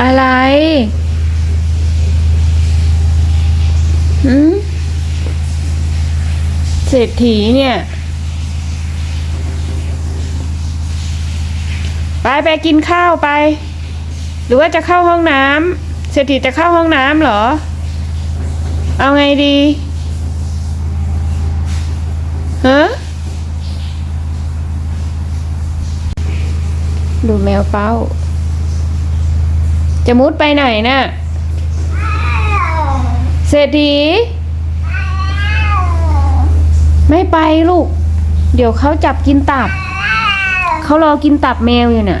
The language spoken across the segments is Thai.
อะไรหืมเศรษฐีเนี่ย ไปไปกินข้าวไป หรือว่าจะเข้าห้องน้ำเศรษฐีจะเข้าห้องน้ำเหรอ เอาไงดีฮะดูแมวเป้า จะมุดไปไหนน่ะเศรษฐีไม่ไปลูก เดี๋ยวเขาจับกินตับ เขารอกินตับแมวอยู่น่ะ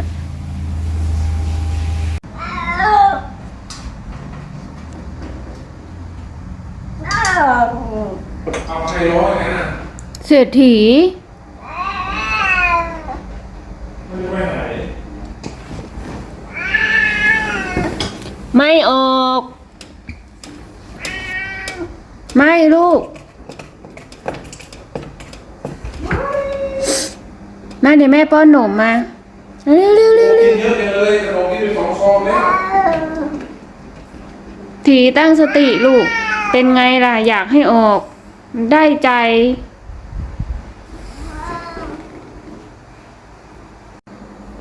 เอาใครร้องอย่างนั้นน่ะ เศรษฐี ไม่รู้ไปไหน ไม่ออก ไม่ลูก มาเดี๋ยวแม่ป้อนหนมมา เร็วเร็วเร็วเร็กิวนเยอะจังเลยแต่บอกกินไปสองซองแล้วถีตั้งสติลูก เป็นไงล่ะ อยากให้ออก ได้ใจ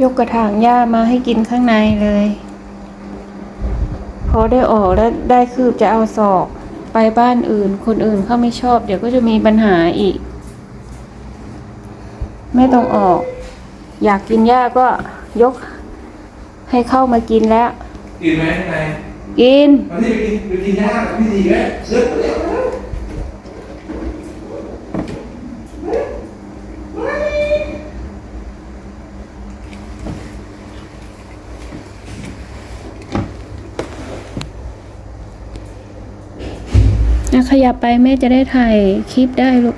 ยกกระถางหญ้ามาให้กินข้างในเลย พอได้ออกแล้วได้คืบจะเอาศอกไปบ้านอื่น คนอื่นเขาไม่ชอบ เดี๋ยวก็จะมีปัญหาอีก ไม่ต้องออก อยากกินหญ้าก็ยกให้เข้ามากินแล้ว กินไหมข้างในกินวันนี้ไปกินไปกินย่างพี่ดีไหมเลิกเร็วะขยับไปแม่จะได้ถ่ายคลิปได้ลูก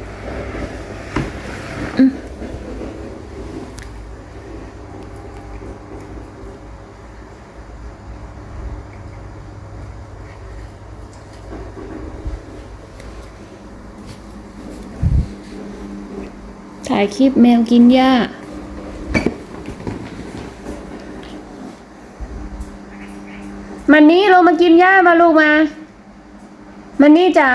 ถ่ายคลิปแมวกินหญ้ามันนี้ลงมากินหญ้ามาลูกมา มันนี่จ๋า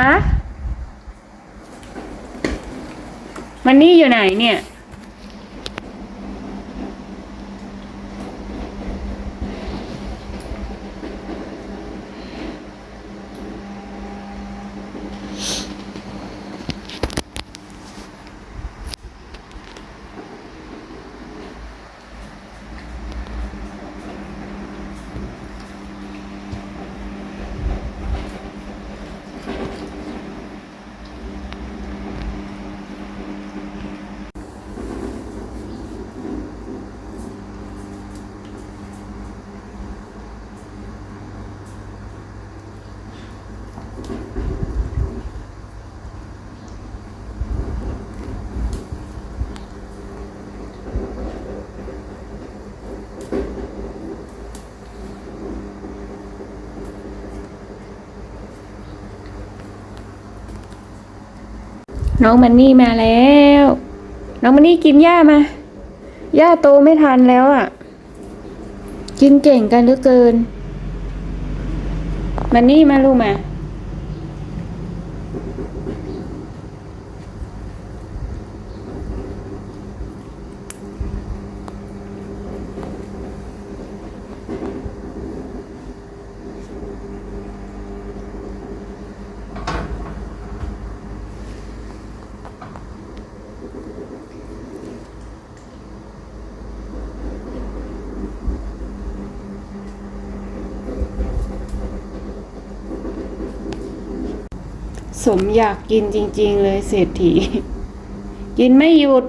มันนี่อยู่ไหนเนี่ย น้องมันนี่มาแล้ว น้องมันนี่กินหญ้ามาหญ้าโตไม่ทันแล้วอะ่ะ กินเก่งกันเหลือเกิน มันนี่มาลูกมา สมอยากกินจริง ๆ เลยเศรษฐี กินไม่หยุด อ